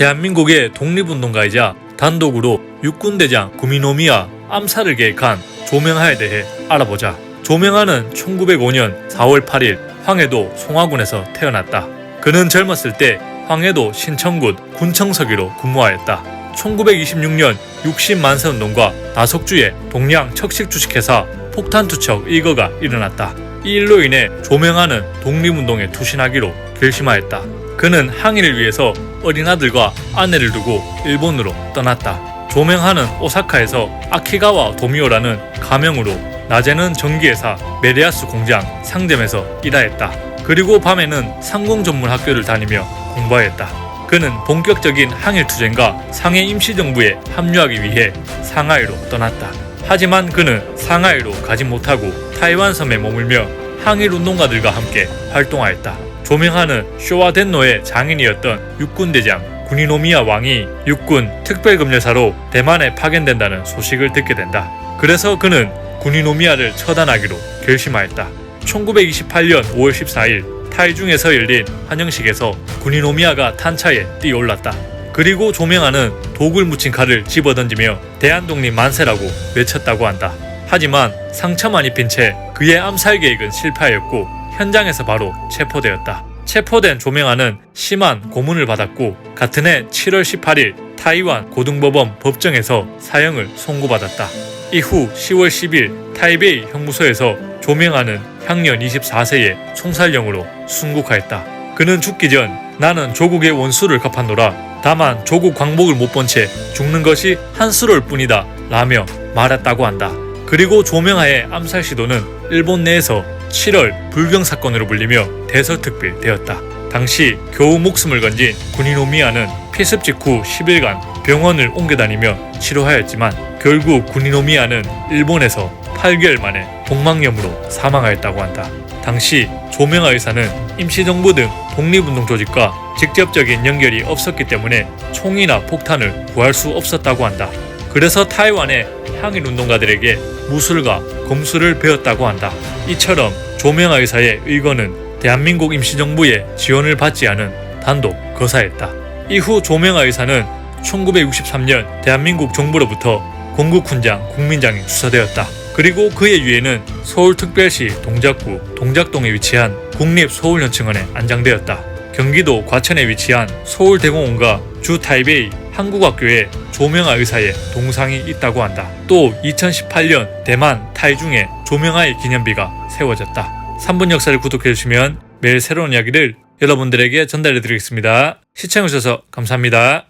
대한민국의 독립운동가이자 단독으로 육군대장 구미노미야 암살을 계획한 조명하에 대해 알아보자. 조명하는 1905년 4월 8일 황해도 송화군에서 태어났다. 그는 젊었을 때 황해도 신천군 군청서기로 근무하였다. 1926년 60만세 운동과 나석주의 동양 척식 주식회사 폭탄 투척 일거가 일어났다. 이 일로 인해 조명하는 독립운동에 투신하기로 결심하였다. 그는 항일을 위해서 어린 아들과 아내를 두고 일본으로 떠났다. 조명하는 오사카에서 아키가와 도미오라는 가명으로 낮에는 전기회사 메리아스 공장 상점에서 일하였다. 그리고 밤에는 상공 전문 학교를 다니며 공부하였다. 그는 본격적인 항일 투쟁과 상해 임시정부에 합류하기 위해 상하이로 떠났다. 하지만 그는 상하이로 가지 못하고 타이완 섬에 머물며 항일 운동가들과 함께 활동하였다. 조명하는 쇼와덴노의 장인이었던 육군대장 구니노미야 왕이 육군 특별금례사로 대만에 파견된다는 소식을 듣게 된다. 그래서 그는 구니노미야를 처단하기로 결심하였다. 1928년 5월 14일 타이중에서 열린 환영식에서 구니노미야가 탄차에 뛰어올랐다. 그리고 조명하는 독을 묻힌 칼을 집어던지며 대한독립 만세라고 외쳤다고 한다. 하지만 상처만 입힌 채 그의 암살 계획은 실패하였고 현장에서 바로 체포되었다. 체포된 조명아는 심한 고문을 받았고 같은 해 7월 18일 타이완 고등법원 법정에서 사형을 선고받았다. 이후 10월 10일 타이베이 형무소에서 조명아는 향년 24세의 총살령으로 순국하였다. 그는 죽기 전 나는 조국의 원수를 갚았노라. 다만 조국 광복을 못 본 채 죽는 것이 한스러울 뿐이다. 라며 말했다고 한다. 그리고 조명아의 암살 시도는 일본 내에서 7월 불경 사건으로 불리며 대서특필되었다. 당시 겨우 목숨을 건진 군이노미야는 피습 직후 10일간 병원을 옮겨 다니며 치료하였지만 결국 군이노미야는 일본에서 8개월 만에 복막염으로 사망하였다고 한다. 당시 조명아 의사는 임시정부 등 독립운동 조직과 직접적인 연결이 없었기 때문에 총이나 폭탄을 구할 수 없었다고 한다. 그래서 타이완의 항일 운동가들에게 무술과 검술을 배웠다고 한다. 이처럼 조명아 의사의 의거는 대한민국 임시정부의 지원을 받지 않은 단독 거사였다. 이후 조명아 의사는 1963년 대한민국 정부로부터 공국훈장 국민장에 수사되었다. 그리고 그의 유해는 서울특별시 동작구 동작동에 위치한 국립서울현충원에 안장되었다. 경기도 과천에 위치한 서울대공원과 주 타이베이 한국학교에 조명아 의사의 동상이 있다고 한다. 또 2018년 대만 타이중에 조명아의 기념비가 세워졌다. 3분 역사를 구독해주시면 매일 새로운 이야기를 여러분들에게 전달해드리겠습니다. 시청해주셔서 감사합니다.